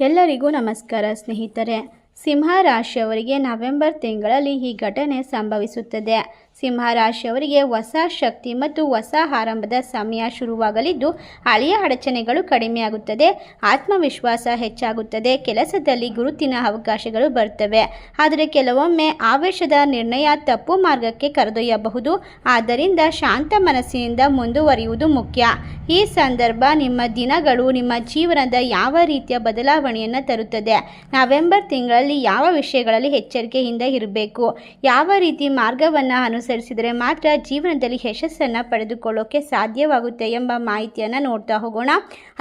ಎಲ್ಲರಿಗೂ ನಮಸ್ಕಾರ ಸ್ನೇಹಿತರೆ. ಸಿಂಹ ರಾಶಿಯವರಿಗೆ ನವೆಂಬರ್ ತಿಂಗಳಲ್ಲಿ ಈ ಘಟನೆ ಸಂಭವಿಸುತ್ತದೆ. ಸಿಂಹ ರಾಶಿಯವರಿಗೆ ಹೊಸ ಶಕ್ತಿ ಮತ್ತು ಹೊಸ ಆರಂಭದ ಸಮಯ ಶುರುವಾಗಲಿದ್ದು, ಹಳೆಯ ಅಡಚಣೆಗಳು ಕಡಿಮೆಯಾಗುತ್ತದೆ, ಆತ್ಮವಿಶ್ವಾಸ ಹೆಚ್ಚಾಗುತ್ತದೆ, ಕೆಲಸದಲ್ಲಿ ಗುರುತಿನ ಅವಕಾಶಗಳು ಬರುತ್ತವೆ. ಆದರೆ ಕೆಲವೊಮ್ಮೆ ಆವೇಶದ ನಿರ್ಣಯ ತಪ್ಪು ಮಾರ್ಗಕ್ಕೆ ಕರೆದೊಯ್ಯಬಹುದು. ಆದ್ದರಿಂದ ಶಾಂತ ಮನಸ್ಸಿನಿಂದ ಮುಂದುವರಿಯುವುದು ಮುಖ್ಯ. ಈ ಸಂದರ್ಭ ನಿಮ್ಮ ದಿನಗಳು ನಿಮ್ಮ ಜೀವನದ ಯಾವ ರೀತಿಯ ಬದಲಾವಣೆಯನ್ನು ತರುತ್ತದೆ? ನವೆಂಬರ್ ತಿಂಗಳಲ್ಲಿ ಯಾವ ವಿಷಯಗಳಲ್ಲಿ ಎಚ್ಚರಿಕೆಯಿಂದ ಇರಬೇಕು? ಯಾವ ರೀತಿ ಮಾರ್ಗವನ್ನು ಅನುಸರಿಸಿದರೆ ಮಾತ್ರ ಜೀವನದಲ್ಲಿ ಯಶಸ್ಸನ್ನು ಪಡೆದುಕೊಳ್ಳೋಕೆ ಸಾಧ್ಯವಾಗುತ್ತೆ ಎಂಬ ಮಾಹಿತಿಯನ್ನು ನೋಡ್ತಾ ಹೋಗೋಣ.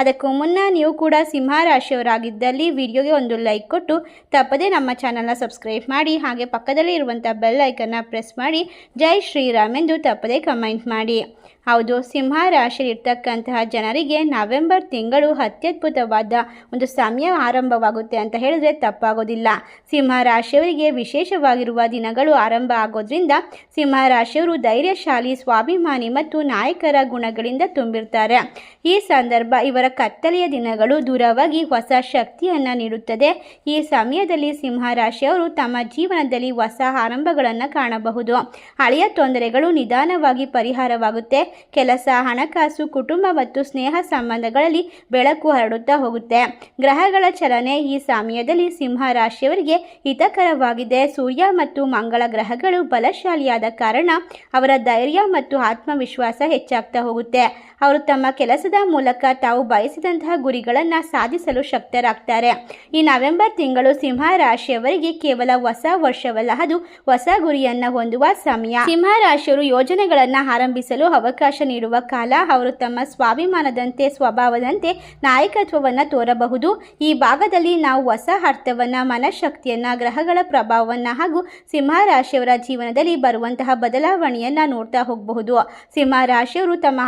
ಅದಕ್ಕೂ ಮುನ್ನ ನೀವು ಕೂಡ ಸಿಂಹ ರಾಶಿಯವರಾಗಿದ್ದಲ್ಲಿ ವಿಡಿಯೋಗೆ ಒಂದು ಲೈಕ್ ಕೊಟ್ಟು ತಪ್ಪದೇ ನಮ್ಮ ಚಾನಲ್ನ ಸಬ್ಸ್ಕ್ರೈಬ್ ಮಾಡಿ ಹಾಗೆ ಪಕ್ಕದಲ್ಲಿ ಇರುವಂಥ ಬೆಲ್ ಐಕನ್ನ ಪ್ರೆಸ್ ಮಾಡಿ ಜೈ ಶ್ರೀರಾಮ್ ಎಂದು ತಪ್ಪದೇ ಕಮೆಂಟ್ ಮಾಡಿ. ಹೌದು, ಸಿಂಹ ರಾಶಿಯಲ್ಲಿರ್ತಕ್ಕಂತಹ ಜನರಿಗೆ ನವೆಂಬರ್ ತಿಂಗಳು ಅತ್ಯದ್ಭುತವಾದ ಒಂದು ಸಮಯ ಆರಂಭವಾಗುತ್ತೆ ಅಂತ ಹೇಳಿದ್ರೆ ತಪ್ಪಾಗೋದಿಲ್ಲ. ಸಿಂಹ ರಾಶಿಯವರಿಗೆ ವಿಶೇಷವಾಗಿರುವ ದಿನಗಳು ಆರಂಭ ಆಗೋದ್ರಿಂದ ಸಿಂಹ ರಾಶಿಯವರು ಧೈರ್ಯಶಾಲಿ, ಸ್ವಾಭಿಮಾನಿ ಮತ್ತು ನಾಯಕರ ಗುಣಗಳಿಂದ ತುಂಬಿರ್ತಾರೆ. ಈ ಸಂದರ್ಭ ಇವರ ಕತ್ತಲೆಯ ದಿನಗಳು ದೂರವಾಗಿ ಹೊಸ ಶಕ್ತಿಯನ್ನು ನೀಡುತ್ತದೆ. ಈ ಸಮಯದಲ್ಲಿ ಸಿಂಹ ರಾಶಿಯವರು ತಮ್ಮ ಜೀವನದಲ್ಲಿ ಹೊಸ ಆರಂಭಗಳನ್ನು ಕಾಣಬಹುದು. ಹಳೆಯ ತೊಂದರೆಗಳು ನಿಧಾನವಾಗಿ ಪರಿಹಾರವಾಗುತ್ತೆ. ಕೆಲಸ, ಹಣಕಾಸು, ಕುಟುಂಬ ಮತ್ತು ಸ್ನೇಹ ಸಂಬಂಧಗಳಲ್ಲಿ ಬೆಳಕು ಹರಡುತ್ತಾ ಹೋಗುತ್ತೆ. ಗ್ರಹಗಳ ಚಲನೆ ಈ ಸಮಯದಲ್ಲಿ ಸಿಂಹ ರಾಶಿಯವರಿಗೆ ಹಿತಕರವಾಗಿದೆ. ಸೂರ್ಯ ಮತ್ತು ಮಂಗಳ ಗ್ರಹಗಳು ಬಲಶಾಲಿಯಾದ ಕಾರಣ ಅವರ ಧೈರ್ಯ ಮತ್ತು ಆತ್ಮವಿಶ್ವಾಸ ಹೆಚ್ಚಾಗ್ತಾ ಹೋಗುತ್ತೆ. ಅವರು ತಮ್ಮ ಕೆಲಸದ ಮೂಲಕ ತಾವು ಬಯಸಿದಂತಹ ಗುರಿಗಳನ್ನು ಸಾಧಿಸಲು ಶಕ್ತರಾಗ್ತಾರೆ. ಈ ನವೆಂಬರ್ ತಿಂಗಳು ಸಿಂಹ ರಾಶಿಯವರಿಗೆ ಕೇವಲ ಹೊಸ ವರ್ಷವಲ್ಲ, ಅದು ಹೊಸ ಗುರಿಯನ್ನು ಹೊಂದುವ ಸಮಯ. ಸಿಂಹ ರಾಶಿಯವರು ಯೋಜನೆಗಳನ್ನು ಆರಂಭಿಸಲು ಅವಕಾಶ ನೀಡುವ ಕಾಲ ಅವರು ತಮ್ಮ ಸ್ವಾಭಿಮಾನದಂತೆ, ಸ್ವಭಾವದಂತೆ ನಾಯಕತ್ವವನ್ನು ತೋರಬಹುದು. ಈ ಭಾಗದಲ್ಲಿ ನಾವು ಹೊಸ ಅರ್ಥವನ್ನು, ಮನಃಶಕ್ತಿಯನ್ನು, ಗ್ರಹಗಳ ಪ್ರಭಾವವನ್ನು ಹಾಗೂ ಸಿಂಹ ರಾಶಿಯವರ ಜೀವನದಲ್ಲಿ ಬರುವಂತಹ ಬದಲಾವಣೆಯನ್ನು ನೋಡ್ತಾ ಹೋಗಬಹುದು. ಸಿಂಹ ರಾಶಿಯವರು ತಮ್ಮ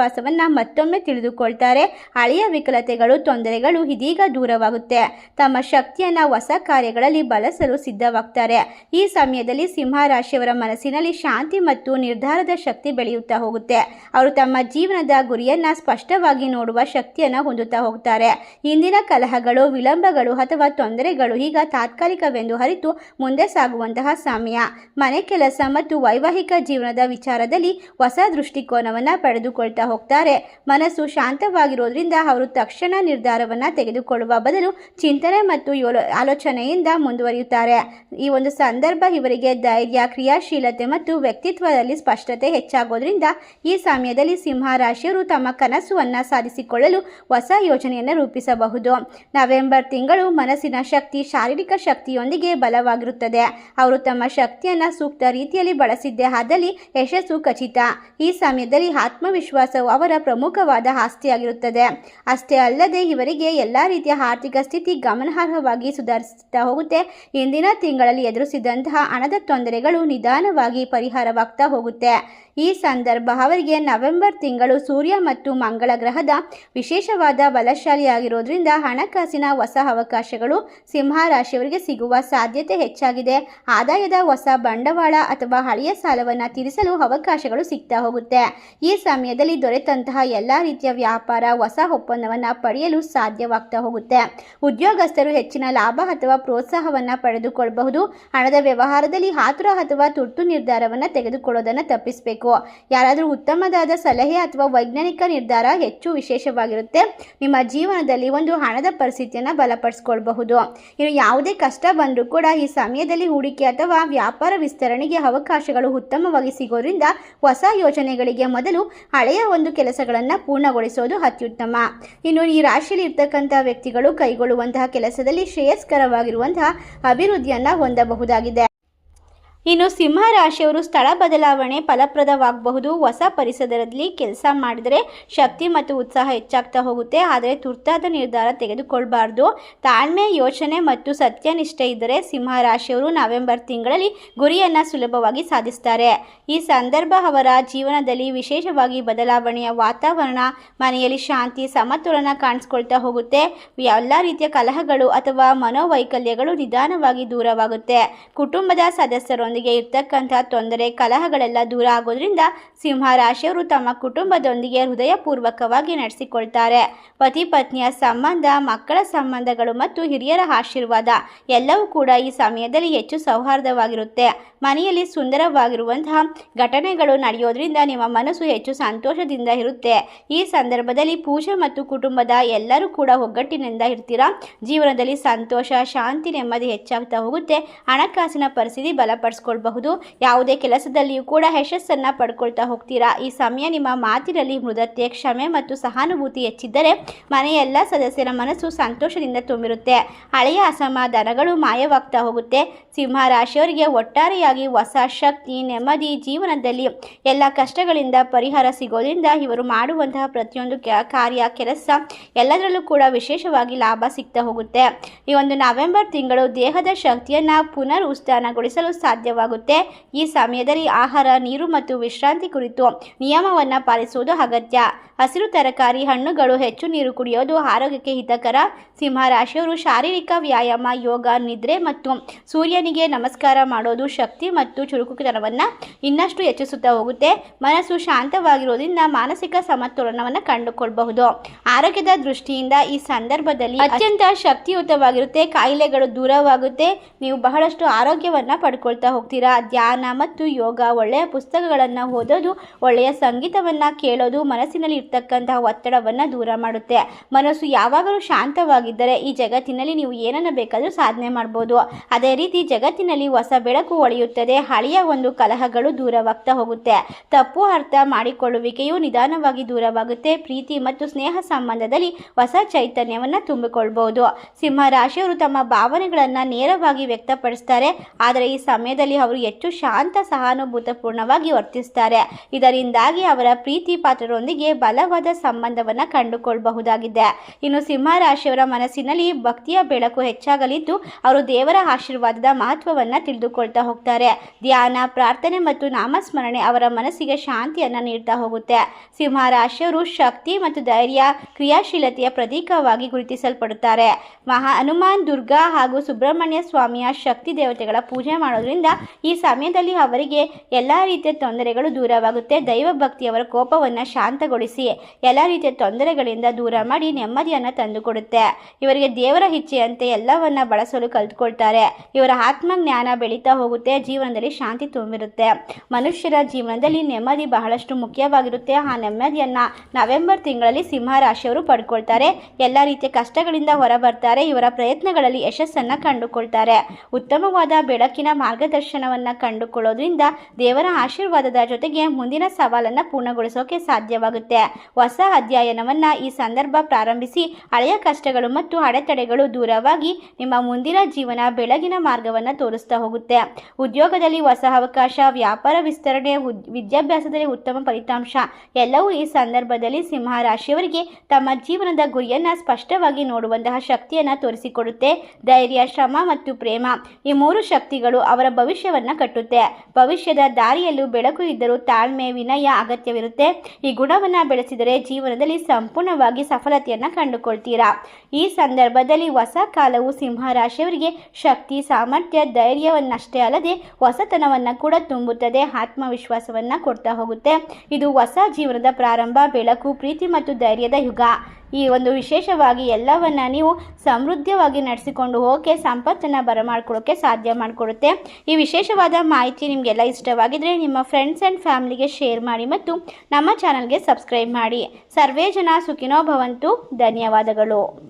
ಆತ್ಮವಿಶ್ವಾಸವನ್ನು ಮತ್ತೊಮ್ಮೆ ತಿಳಿದುಕೊಳ್ತಾರೆ. ಹಳೆಯ ವಿಕಲತೆಗಳು, ತೊಂದರೆಗಳು ಇದೀಗ ದೂರವಾಗುತ್ತೆ. ತಮ್ಮ ಶಕ್ತಿಯನ್ನು ಹೊಸ ಕಾರ್ಯಗಳಲ್ಲಿ ಬಳಸಲು ಸಿದ್ಧವಾಗ್ತಾರೆ. ಈ ಸಮಯದಲ್ಲಿ ಸಿಂಹ ರಾಶಿಯವರ ಮನಸ್ಸಿನಲ್ಲಿ ಶಾಂತಿ ಮತ್ತು ನಿರ್ಧಾರದ ಶಕ್ತಿ ಬೆಳೆಯುತ್ತಾ ಹೋಗುತ್ತೆ. ಅವರು ತಮ್ಮ ಜೀವನದ ಗುರಿಯನ್ನು ಸ್ಪಷ್ಟವಾಗಿ ನೋಡುವ ಶಕ್ತಿಯನ್ನು ಹೊಂದುತ್ತಾ ಹೋಗ್ತಾರೆ. ಇಂದಿನ ಕಲಹಗಳು, ವಿಳಂಬಗಳು ಅಥವಾ ತೊಂದರೆಗಳು ಈಗ ತಾತ್ಕಾಲಿಕವೆಂದು ಅರಿತು ಮುಂದೆ ಸಾಗುವಂತಹ ಸಮಯ. ಮನೆ ಕೆಲಸ ಮತ್ತು ವೈವಾಹಿಕ ಜೀವನದ ವಿಚಾರದಲ್ಲಿ ಹೊಸ ದೃಷ್ಟಿಕೋನವನ್ನು ಪಡೆದುಕೊಳ್ತಾ ಹೋಗ್ತಾರೆ. ಮನಸ್ಸು ಶಾಂತವಾಗಿರೋದ್ರಿಂದ ಅವರು ತಕ್ಷಣ ನಿರ್ಧಾರವನ್ನು ತೆಗೆದುಕೊಳ್ಳುವ ಬದಲು ಚಿಂತನೆ ಮತ್ತು ಆಲೋಚನೆಯಿಂದ ಮುಂದುವರಿಯುತ್ತಾರೆ. ಈ ಒಂದು ಸಂದರ್ಭ ಇವರಿಗೆ ಧೈರ್ಯ, ಕ್ರಿಯಾಶೀಲತೆ ಮತ್ತು ವ್ಯಕ್ತಿತ್ವದಲ್ಲಿ ಸ್ಪಷ್ಟತೆ ಹೆಚ್ಚಾಗೋದ್ರಿಂದ ಈ ಸಮಯದಲ್ಲಿ ಸಿಂಹ ರಾಶಿಯವರು ತಮ್ಮ ಕನಸುವನ್ನು ಸಾಧಿಸಿಕೊಳ್ಳಲು ಹೊಸ ಯೋಜನೆಯನ್ನು ರೂಪಿಸಬಹುದು. ನವೆಂಬರ್ ತಿಂಗಳು ಮನಸ್ಸಿನ ಶಕ್ತಿ, ಶಾರೀರಿಕ ಶಕ್ತಿಯೊಂದಿಗೆ ಬಲವಾಗಿರುತ್ತದೆ. ಅವರು ತಮ್ಮ ಶಕ್ತಿಯನ್ನು ಸೂಕ್ತ ರೀತಿಯಲ್ಲಿ ಬಳಸಿದ್ದೇ ಆದಲ್ಲಿ ಯಶಸ್ಸು ಖಚಿತ. ಈ ಸಮಯದಲ್ಲಿ ಆತ್ಮವಿಶ್ವಾಸವು ಅವರ ಪ್ರಮುಖವಾದ ಆಸ್ತಿಯಾಗಿರುತ್ತದೆ. ಅಷ್ಟೇ ಅಲ್ಲದೆ ಇವರಿಗೆ ಎಲ್ಲ ರೀತಿಯ ಆರ್ಥಿಕ ಸ್ಥಿತಿ ಗಮನಾರ್ಹವಾಗಿ ಸುಧಾರಿಸುತ್ತಾ ಹೋಗುತ್ತೆ. ಇಂದಿನ ತಿಂಗಳಲ್ಲಿ ಎದುರಿಸಿದಂತಹ ಹಣದ ತೊಂದರೆಗಳು ನಿಧಾನವಾಗಿ ಪರಿಹಾರವಾಗ್ತಾ ಹೋಗುತ್ತೆ. ಈ ಸಂದರ್ಭ ಅವರಿಗೆ ನವೆಂಬರ್ ತಿಂಗಳು ಸೂರ್ಯ ಮತ್ತು ಮಂಗಳ ಗ್ರಹದ ವಿಶೇಷವಾದ ಬಲಶಾಲಿಯಾಗಿರೋದ್ರಿಂದ ಹಣಕಾಸಿನ ಹೊಸ ಅವಕಾಶಗಳು ಸಿಂಹ ರಾಶಿಯವರಿಗೆ ಸಿಗುವ ಸಾಧ್ಯತೆ ಹೆಚ್ಚಾಗಿದೆ. ಆದಾಯದ ಹೊಸ ಬಂಡವಾಳ ಅಥವಾ ಹಳೆಯ ಸಾಲವನ್ನು ತೀರಿಸಲು ಅವಕಾಶಗಳು ಸಿಗ್ತಾ ಹೋಗುತ್ತೆ. ಈ ಸಮಯದಲ್ಲಿ ದೊರೆತಂತಹ ಎಲ್ಲ ರೀತಿಯ ವ್ಯಾಪಾರ, ಹೊಸ ಒಪ್ಪಂದವನ್ನು ಪಡೆಯಲು ಸಾಧ್ಯವಾಗ್ತಾ ಹೋಗುತ್ತೆ. ಉದ್ಯೋಗಸ್ಥರು ಹೆಚ್ಚಿನ ಲಾಭ ಅಥವಾ ಪ್ರೋತ್ಸಾಹವನ್ನು ಪಡೆದುಕೊಳ್ಳಬಹುದು ಹಣದ ವ್ಯವಹಾರದಲ್ಲಿ ಹಾತುರ ಅಥವಾ ತುರ್ತು ನಿರ್ಧಾರವನ್ನು ತೆಗೆದುಕೊಳ್ಳೋದನ್ನು ತಪ್ಪಿಸಬೇಕು. ಯಾರಾದರೂ ಉತ್ತಮದಾದ ಸಲಹೆ ಅಥವಾ ವೈಜ್ಞಾನಿಕ ನಿರ್ಧಾರ ಹೆಚ್ಚು ವಿಶೇಷವಾಗಿರುತ್ತೆ. ನಿಮ್ಮ ಜೀವನದಲ್ಲಿ ಒಂದು ಹಣದ ಪರಿಸ್ಥಿತಿಯನ್ನು ಬಲಪಡಿಸ್ಕೊಳ್ಬಹುದು. ಇನ್ನು ಯಾವುದೇ ಕಷ್ಟ ಬಂದರೂ ಕೂಡ ಈ ಸಮಯದಲ್ಲಿ ಹೂಡಿಕೆ ಅಥವಾ ವ್ಯಾಪಾರ ವಿಸ್ತರಣೆಗೆ ಅವಕಾಶಗಳು ಉತ್ತಮವಾಗಿ ಸಿಗೋದ್ರಿಂದ ಹೊಸ ಯೋಜನೆಗಳಿಗೆ ಮೊದಲು ಹಳೆಯ ಒಂದು ಕೆಲಸಗಳನ್ನು ಪೂರ್ಣಗೊಳಿಸೋದು ಅತ್ಯುತ್ತಮ. ಇನ್ನು ಈ ರಾಶಿಯಲ್ಲಿ ಇರ್ತಕ್ಕಂಥ ವ್ಯಕ್ತಿಗಳು ಕೈಗೊಳ್ಳುವಂತಹ ಕೆಲಸದಲ್ಲಿ ಶ್ರೇಯಸ್ಕರವಾಗಿರುವಂತಹ ಅಭಿವೃದ್ಧಿಯನ್ನು ಹೊಂದಬಹುದಾಗಿದೆ. ಇನ್ನು ಸಿಂಹ ರಾಶಿಯವರು ಸ್ಥಳ ಬದಲಾವಣೆ ಫಲಪ್ರದವಾಗಬಹುದು. ಹೊಸ ಪರಿಸರದಲ್ಲಿ ಕೆಲಸ ಮಾಡಿದರೆ ಶಕ್ತಿ ಮತ್ತು ಉತ್ಸಾಹ ಹೆಚ್ಚಾಗ್ತಾ ಹೋಗುತ್ತೆ. ಆದರೆ ತುರ್ತಾದ ನಿರ್ಧಾರ ತೆಗೆದುಕೊಳ್ಬಾರ್ದು. ತಾಳ್ಮೆ, ಯೋಚನೆ ಮತ್ತು ಸತ್ಯನಿಷ್ಠೆ ಇದ್ದರೆ ಸಿಂಹ ರಾಶಿಯವರು ನವೆಂಬರ್ ತಿಂಗಳಲ್ಲಿ ಗುರಿಯನ್ನು ಸುಲಭವಾಗಿ ಸಾಧಿಸ್ತಾರೆ. ಈ ಸಂದರ್ಭ ಅವರ ಜೀವನದಲ್ಲಿ ವಿಶೇಷವಾಗಿ ಬದಲಾವಣೆಯ ವಾತಾವರಣ, ಮನೆಯಲ್ಲಿ ಶಾಂತಿ, ಸಮತೋಲನ ಕಾಣಿಸ್ಕೊಳ್ತಾ ಹೋಗುತ್ತೆ. ಎಲ್ಲ ರೀತಿಯ ಕಲಹಗಳು ಅಥವಾ ಮನೋವೈಕಲ್ಯಗಳು ನಿಧಾನವಾಗಿ ದೂರವಾಗುತ್ತೆ. ಕುಟುಂಬದ ಸದಸ್ಯರೊಂದಿಗೆ ಕುಟುಂಬದೊಂದಿಗೆ ಇರ್ತಕ್ಕಂಥ ತೊಂದರೆ, ಕಲಹಗಳೆಲ್ಲ ದೂರ ಆಗೋದ್ರಿಂದ ಸಿಂಹ ರಾಶಿಯವರು ತಮ್ಮ ಕುಟುಂಬದೊಂದಿಗೆ ಹೃದಯಪೂರ್ವಕವಾಗಿ ನಡೆಸಿಕೊಳ್ತಾರೆ. ಪತಿ ಪತ್ನಿಯ ಸಂಬಂಧ, ಮಕ್ಕಳ ಸಂಬಂಧಗಳು ಮತ್ತು ಹಿರಿಯರ ಆಶೀರ್ವಾದ ಎಲ್ಲವೂ ಕೂಡ ಈ ಸಮಯದಲ್ಲಿ ಹೆಚ್ಚು ಸೌಹಾರ್ದವಾಗಿರುತ್ತೆ. ಮನೆಯಲ್ಲಿ ಸುಂದರವಾಗಿರುವಂತಹ ಘಟನೆಗಳು ನಡೆಯೋದ್ರಿಂದ ನಿಮ್ಮ ಮನಸ್ಸು ಹೆಚ್ಚು ಸಂತೋಷದಿಂದ ಇರುತ್ತೆ. ಈ ಸಂದರ್ಭದಲ್ಲಿ ಪೂಜೆ ಮತ್ತು ಕುಟುಂಬದ ಎಲ್ಲರೂ ಕೂಡ ಒಗ್ಗಟ್ಟಿನಿಂದ ಇರ್ತೀರಾ? ಜೀವನದಲ್ಲಿ ಸಂತೋಷ, ಶಾಂತಿ ನೆಮ್ಮದಿ ಹೆಚ್ಚಾಗ್ತಾ ಹೋಗುತ್ತೆ. ಹಣಕಾಸಿನ ಪರಿಸ್ಥಿತಿ ಬಲಪಡಿಸ್ಕೊಳ್ಬಹುದು ಯಾವುದೇ ಕೆಲಸದಲ್ಲಿಯೂ ಕೂಡ ಯಶಸ್ಸನ್ನು ಪಡ್ಕೊಳ್ತಾ ಹೋಗ್ತೀರಾ? ಈ ಸಮಯ ನಿಮ್ಮ ಮಾತಿನಲ್ಲಿ ಮೃದತೆ ಕ್ಷಮೆ ಮತ್ತು ಸಹಾನುಭೂತಿ ಹೆಚ್ಚಿದ್ದರೆ ಮನೆಯ ಎಲ್ಲ ಸದಸ್ಯರ ಮನಸ್ಸು ಸಂತೋಷದಿಂದ ತುಂಬಿರುತ್ತೆ. ಹಳೆಯ ಅಸಮಾಧಾನಗಳು ಮಾಯವಾಗ್ತಾ ಹೋಗುತ್ತೆ. ಸಿಂಹ ರಾಶಿಯವರಿಗೆ ಒಟ್ಟಾರೆಯಾಗಿ ಹೊಸ ಶಕ್ತಿ, ನೆಮ್ಮದಿ ಜೀವನದಲ್ಲಿ ಎಲ್ಲ ಕಷ್ಟಗಳಿಂದ ಪರಿಹಾರ ಸಿಗೋದ್ರಿಂದ ಇವರು ಮಾಡುವಂತಹ ಪ್ರತಿಯೊಂದು ಕಾರ್ಯ, ಕೆಲಸ ಎಲ್ಲದರಲ್ಲೂ ಕೂಡ ವಿಶೇಷವಾಗಿ ಲಾಭ ಸಿಗ್ತಾ ಹೋಗುತ್ತೆ. ಈ ಒಂದು ನವೆಂಬರ್ ತಿಂಗಳು ದೇಹದ ಶಕ್ತಿಯನ್ನು ಪುನರ್ ಉತ್ಥಾನಗೊಳಿಸಲು ಸಾಧ್ಯವಾಗುತ್ತೆ. ಈ ಸಮಯದಲ್ಲಿ ಆಹಾರ, ನೀರು ಮತ್ತು ವಿಶ್ರಾಂತಿ ಕುರಿತು ನಿಯಮವನ್ನು ಪಾಲಿಸುವುದು ಅಗತ್ಯ. ಹಸಿರು ತರಕಾರಿ, ಹಣ್ಣುಗಳು, ಹೆಚ್ಚು ನೀರು ಕುಡಿಯೋದು ಆರೋಗ್ಯಕ್ಕೆ ಹಿತಕರ. ಸಿಂಹರಾಶಿಯವರು ಶಾರೀರಿಕ ವ್ಯಾಯಾಮ, ಯೋಗ, ನಿದ್ರೆ ಮತ್ತು ಸೂರ್ಯನಿಗೆ ನಮಸ್ಕಾರ ಮಾಡೋದು ಶಕ್ತಿ ಮತ್ತು ಚುರುಕುತನವನ್ನು ಇನ್ನಷ್ಟು ಹೆಚ್ಚಿಸುತ್ತಾ ಹೋಗುತ್ತೆ. ಮನಸ್ಸು ಶಾಂತವಾಗಿರೋದ್ರಿಂದ ಮಾನಸಿಕ ಸಮತೋಲನವನ್ನು ಕಂಡುಕೊಳ್ಳಬಹುದು ಆರೋಗ್ಯದ ದೃಷ್ಟಿಯಿಂದ ಈ ಸಂದರ್ಭದಲ್ಲಿ ಅತ್ಯಂತ ಶಕ್ತಿಯುತವಾಗಿರುತ್ತೆ. ಕಾಯಿಲೆಗಳು ದೂರವಾಗುತ್ತೆ. ನೀವು ಬಹಳಷ್ಟು ಆರೋಗ್ಯವನ್ನು ಪಡ್ಕೊಳ್ತಾ ಹೋಗ್ತೀರಾ? ಧ್ಯಾನ ಮತ್ತು ಯೋಗ ಒಳ್ಳೆಯ ಪುಸ್ತಕಗಳನ್ನು ಓದೋದು, ಒಳ್ಳೆಯ ಸಂಗೀತವನ್ನು ಕೇಳೋದು ಮನಸ್ಸಿನಲ್ಲಿ ಇರ್ತಕ್ಕಂತಹ ಒತ್ತಡವನ್ನು ದೂರ ಮಾಡುತ್ತೆ. ಮನಸ್ಸು ಯಾವಾಗಲೂ ಶಾಂತವಾಗಿದ್ದರೆ ಈ ಜಗತ್ತಿನಲ್ಲಿ ನೀವು ಏನನ್ನು ಬೇಕಾದರೂ ಸಾಧನೆ ಮಾಡ್ಬೋದು. ಅದೇ ರೀತಿ ಜಗತ್ತಿನಲ್ಲಿ ಹೊಸ ಬೆಳಕು ಒಳೆಯುತ್ತದೆ, ಹಳೆಯ ಒಂದು ಕಲಹಗಳು ದೂರವಾಗ್ತಾ ಹೋಗುತ್ತೆ. ತಪ್ಪು ಅರ್ಥ ಮಾಡಿಕೊಳ್ಳುವಿಕೆಯು ನಿಧಾನವಾಗಿ ದೂರವಾಗುತ್ತೆ. ಪ್ರೀತಿ ಮತ್ತು ಸ್ನೇಹ ಸಂಬಂಧದಲ್ಲಿ ಹೊಸ ಚೈತನ್ಯವನ್ನು ತುಂಬಿಕೊಳ್ಬಹುದು ಸಿಂಹ ರಾಶಿಯವರು ತಮ್ಮ ಭಾವನೆಗಳನ್ನು ನೇರವಾಗಿ ವ್ಯಕ್ತಪಡಿಸ್ತಾರೆ, ಆದರೆ ಈ ಸಮಯದಲ್ಲಿ ಅವರು ಹೆಚ್ಚು ಶಾಂತ, ಸಹಾನುಭೂತಪೂರ್ಣವಾಗಿ ವರ್ತಿಸ್ತಾರೆ. ಇದರಿಂದಾಗಿ ಅವರ ಪ್ರೀತಿ ಪಾತ್ರರೊಂದಿಗೆ ಬಲವಾದ ಸಂಬಂಧವನ್ನು ಕಂಡುಕೊಳ್ಳಬಹುದಾಗಿದೆ ಇನ್ನು ಸಿಂಹ ರಾಶಿಯವರ ಮನಸ್ಸಿನಲ್ಲಿ ಭಕ್ತಿಯ ಬೆಳಕು ಹೆಚ್ಚಾಗಲಿದ್ದು, ಅವರು ದೇವರ ಆಶೀರ್ವಾದದ ಮಹತ್ವವನ್ನು ತಿಳಿದುಕೊಳ್ತಾ ಹೋಗ್ತಾರೆ. ಧ್ಯಾನ, ಪ್ರಾರ್ಥನೆ ಮತ್ತು ನಾಮಸ್ಮರಣೆ ಅವರ ಮನಸ್ಸಿಗೆ ಶಾಂತಿಯನ್ನು ನೀಡ್ತಾ ಹೋಗುತ್ತೆ. ಸಿಂಹ ರಾಶಿಯವರು ಶಕ್ತಿ ಮತ್ತು ಧೈರ್ಯ, ಕ್ರಿಯಾಶೀಲತೆಯ ಪ್ರತೀಕವಾಗಿ ಗುರುತಿಸಲ್ಪಡುತ್ತಾರೆ. ಮಹಾ ಹನುಮಾನ್ ದುರ್ಗಾ ಹಾಗೂ ಸುಬ್ರಹ್ಮಣ್ಯ ಸ್ವಾಮಿಯ ಶಕ್ತಿ ದೇವತೆಗಳ ಪೂಜೆ ಮಾಡೋದ್ರಿಂದ ಈ ಸಮಯದಲ್ಲಿ ಅವರಿಗೆ ಎಲ್ಲ ರೀತಿಯ ತೊಂದರೆಗಳು ದೂರವಾಗುತ್ತೆ. ದೈವ ಭಕ್ತಿಯವರ ಕೋಪವನ್ನು ಶಾಂತಗೊಳಿಸಿ ಎಲ್ಲ ರೀತಿಯ ತೊಂದರೆಗಳಿಂದ ದೂರ ಮಾಡಿ ನೆಮ್ಮದಿಯನ್ನು ತಂದುಕೊಡುತ್ತೆ. ಇವರಿಗೆ ದೇವರ ಇಚ್ಛೆಯಂತೆ ಎಲ್ಲವನ್ನ ಬಳಸಲು ಕಲ್ತ್ಕೊಳ್ತಾರೆ. ಇವರ ಆತ್ಮಜ್ಞಾನ ಬೆಳೀತಾ ಹೋಗುತ್ತೆ. ಜೀವನದಲ್ಲಿ ಶಾಂತಿ ತುಂಬಿರುತ್ತೆ. ಮನುಷ್ಯರ ಜೀವನದಲ್ಲಿ ನೆಮ್ಮದಿ ಬಹಳಷ್ಟು ಮುಖ್ಯವಾಗಿರುತ್ತೆ. ಆ ನೆಮ್ಮದಿಯನ್ನು ನವೆಂಬರ್ ತಿಂಗಳಲ್ಲಿ ಸಿಂಹ ರಾಶಿಯವರು ಪಡ್ಕೊಳ್ತಾರೆ. ಎಲ್ಲ ರೀತಿಯ ಕಷ್ಟಗಳಿಂದ ಹೊರಬರ್ತಾರೆ. ಇವರ ಪ್ರಯತ್ನಗಳಲ್ಲಿ ಯಶಸ್ಸನ್ನು ಕಂಡುಕೊಳ್ತಾರೆ. ಉತ್ತಮವಾದ ಬೆಳಕಿನ ಮಾರ್ಗದರ್ಶನವನ್ನು ಕಂಡುಕೊಳ್ಳೋದ್ರಿಂದ ದೇವರ ಆಶೀರ್ವಾದದ ಜೊತೆಗೆ ಮುಂದಿನ ಸವಾಲನ್ನು ಪೂರ್ಣಗೊಳಿಸೋಕೆ ಸಾಧ್ಯವಾಗುತ್ತೆ. ಹೊಸ ಅಧ್ಯಯನವನ್ನು ಈ ಸಂದರ್ಭ ಪ್ರಾರಂಭಿಸಿ, ಹಳೆಯ ಕಷ್ಟಗಳು ಮತ್ತು ಅಡೆತಡೆಗಳು ದೂರವಾಗಿ ನಿಮ್ಮ ಮುಂದಿನ ಜೀವನ ಬೆಳಗಿನ ಮಾರ್ಗವನ್ನು ತೋರಿಸ್ತಾ ಹೋಗುತ್ತೆ. ಉದ್ಯೋಗದಲ್ಲಿ ಹೊಸ ಅವಕಾಶ, ವ್ಯಾಪಾರ ವಿಸ್ತರಣೆ ವಿದ್ಯಾಭ್ಯಾಸದಲ್ಲಿ ಉತ್ತಮ ಫಲಿತಾಂಶ, ಎಲ್ಲವೂ ಈ ಸಂದರ್ಭದಲ್ಲಿ ಸಿಂಹ ರಾಶಿಯವರಿಗೆ ತಮ್ಮ ಜೀವನದ ಗುರಿಯನ್ನು ಸ್ಪಷ್ಟವಾಗಿ ನೋಡುವಂತಹ ಶಕ್ತಿಯನ್ನು ತೋರಿಸಿಕೊಡುತ್ತೆ. ಧೈರ್ಯ, ಶ್ರಮ ಮತ್ತು ಪ್ರೇಮ ಈ ಮೂರು ಶಕ್ತಿಗಳು ಅವರ ಭವಿಷ್ಯವನ್ನು ಕಟ್ಟುತ್ತೆ. ಭವಿಷ್ಯದ ದಾರಿಯಲ್ಲೂ ಬೆಳಕು ಇದ್ದರೂ ತಾಳ್ಮೆ, ವಿನಯ ಅಗತ್ಯವಿರುತ್ತೆ. ಈ ಗುಣವನ್ನು ಬೆಳೆಸಿದರೆ ಜೀವನದಲ್ಲಿ ಸಂಪೂರ್ಣವಾಗಿ ಸಫಲತೆಯನ್ನು ಕಂಡುಕೊಳ್ತೀರಾ? ಈ ಸಂದರ್ಭದಲ್ಲಿ ಹೊಸ ಕಾಲವು ಸಿಂಹ ರಾಶಿಯವರಿಗೆ ಶಕ್ತಿ, ಸಾಮರ್ಥ್ಯ, ಧೈರ್ಯವನ್ನಷ್ಟೇ ಅಲ್ಲದೆ ಹೊಸತನವನ್ನು ಕೂಡ ತುಂಬುತ್ತದೆ, ಆತ್ಮವಿಶ್ವಾಸವನ್ನು ಕೊಡ್ತಾ ಹೋಗುತ್ತೆ. ಇದು ಹೊಸ ಜೀವನದ ಪ್ರಾರಂಭ, ಬೆಳಕು, ಪ್ರೀತಿ ಮತ್ತು ಧೈರ್ಯದ ಯುಗ. ಈ ಒಂದು ವಿಶೇಷವಾಗಿ ಎಲ್ಲವನ್ನ ನೀವು ಸಮೃದ್ಧವಾಗಿ ನಡೆಸಿಕೊಂಡು ಹೋಗಕ್ಕೆ, ಸಂಪತ್ತನ್ನು ಬರಮಾಡ್ಕೊಳ್ಳೋಕ್ಕೆ ಸಾಧ್ಯ ಮಾಡಿಕೊಡುತ್ತೆ. ಈ ವಿಶೇಷವಾದ ಮಾಹಿತಿ ನಿಮಗೆಲ್ಲ ಇಷ್ಟವಾಗಿದ್ದರೆ ನಿಮ್ಮ ಫ್ರೆಂಡ್ಸ್ ಆ್ಯಂಡ್ ಫ್ಯಾಮಿಲಿಗೆ ಶೇರ್ ಮಾಡಿ ಮತ್ತು ನಮ್ಮ ಚಾನಲ್ಗೆ ಸಬ್ಸ್ಕ್ರೈಬ್ ಮಾಡಿ. ಸರ್ವೇ ಜನ ಸುಖಿನೋ ಭವಂತು. ಧನ್ಯವಾದಗಳು.